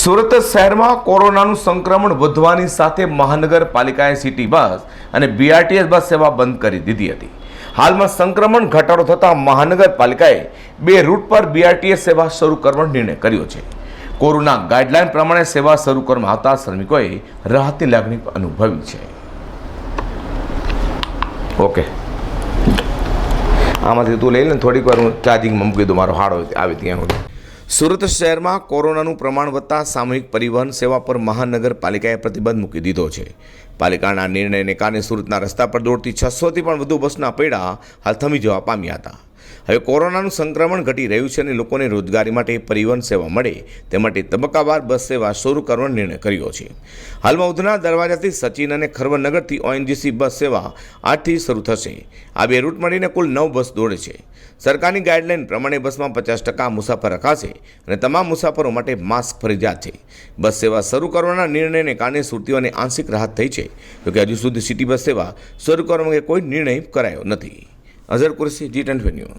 સુરત શહેરમાં કોરોનાનું સંક્રમણ વધવાની સાથે મહાનગરપાલિકાએ સિટી બસ અને બીઆરટીએસ બસ સેવા બંધ કરી દીધી હતી. હાલમાં સંક્રમણ ઘટાડો થતાં મહાનગરપાલિકાએ બે રૂટ પર બીઆરટીએસ સેવા શરૂ કરવાનો નિર્ણય કર્યો છે. કોરોના ગાઈડલાઈન પ્રમાણે સેવા શરૂ કરવામાં આવતા શ્રમિકોએ રાહતની લાગણી અનુભવી છે. ઓકે. આમાંથી તું લઈ લે થોડીક વાર હું ચાર્જિંગમાં મૂકી દઉં. મારો હાડો આવે ત્યાં સુધી. સુરત શહેરમાં કોરોનાનું પ્રમાણ વધતા સામૂહિક પરિવહન સેવા પર મહાનગરપાલિકાએ પ્રતિબંધ મૂકી દીધો છે. પાલિકાના નિર્ણયને કારણે સુરતના રસ્તા પર દોડતી છસોથી પણ વધુ બસના પૈડા હાલ થમી જવા પામ્યા હતા. હવે કોરોનાનું સંક્રમણ ઘટી રહ્યું છે અને લોકોને રોજગારી માટે પરિવહન સેવા મળે તે માટે તબક્કાવાર બસ સેવા શરૂ કરવાનો નિર્ણય કર્યો છે. હાલમાં ઉધના દરવાજાથી સચિન અને ખરવનગરથી ઓએનજીસી બસ સેવા આજથી શરૂ થશે. આ બે રૂટ મળીને કુલ નવ બસ દોડે છે. સરકારની ગાઈડલાઈન પ્રમાણે બસમાં પચાસ ટકા મુસાફર રખાશે અને તમામ મુસાફરો માટે માસ્ક ફરજિયાત છે. બસ સેવા શરૂ કરવાના નિર્ણયને કારણે સુરતીઓને આંશિક રાહત થઈ છે. જોકે હજુ સુધી સિટી બસ સેવા શરૂ કરવા અંગે કોઈ નિર્ણય કરાયો નથી. ಅಜರ್ ಕುರ್ಸಿ ಜಿ ಟೆಂಟ್ ವೆನ್ಯೂ